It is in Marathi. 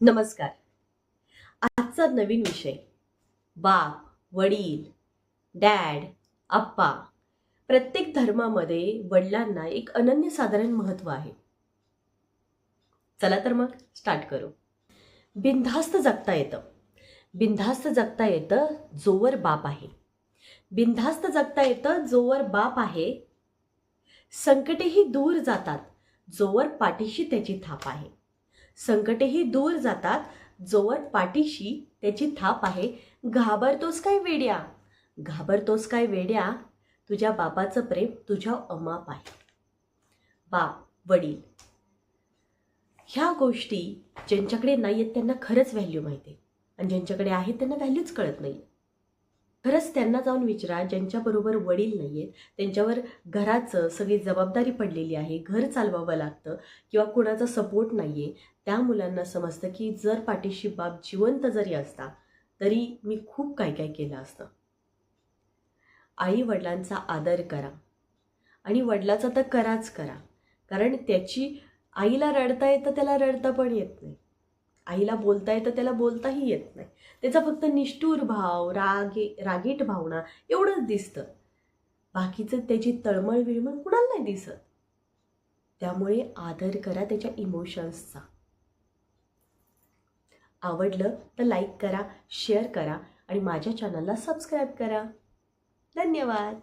नमस्कार. आजचा नवीन विषय बाप वडील डॅड आप्पा प्रत्येक धर्मामध्ये वडिलांना एक अनन्यसाधारण महत्त्व आहे. चला तर मग स्टार्ट करू. बिनधास्त जगता येतं. बिनधास्त जगता येतं जोवर बाप आहे. बिनधास्त जगता येतं जोवर बाप आहे. संकटेही दूर जातात जोवर पाठीशी त्याची थाप आहे. संकटेही दूर जातात. जोवर पाठीशी त्याची थाप आहे. घाबरतोस काय वेड्या? घाबरतोस काय वेड्या? तुझ्या बापाचं प्रेम तुझ्या अमाप आहे. बाप वडील. ह्या गोष्टी ज्यांच्याकडे नाही आहेत त्यांना खरंच व्हॅल्यू माहिती आहे. आणि ज्यांच्याकडे आहेत त्यांना व्हॅल्यूच कळत नाही खरंच त्यांना जाऊन विचारा ज्यांच्याबरोबर वडील नाही आहेत त्यांच्यावर घराचं सगळी जबाबदारी पडलेली आहे घर चालवावं लागतं किंवा कोणाचा सपोर्ट नाही आहे त्या मुलांना समजतं की जर पाठीशी बाप जिवंत जरी असता तरी मी खूप काय काय केलं असतं. आई वडिलांचा आदर करा आणि वडिलाचा तर कराच करा कारण त्याची आईला रडता येतं त्याला रडता पण येत नाही. आईला बोलता येतं त्याला बोलताही येत नाही. त्याचा फक्त निष्ठूर भाव रागे रागीट भावना एवढंच दिसतं. बाकीचं त्याची तळमळ विळमळ कुणाला नाही दिसत. त्यामुळे आदर करा त्याच्या इमोशन्सचा आवडलं तर लाईक करा शेअर करा आणि माझ्या चॅनलला सबस्क्राईब करा. धन्यवाद.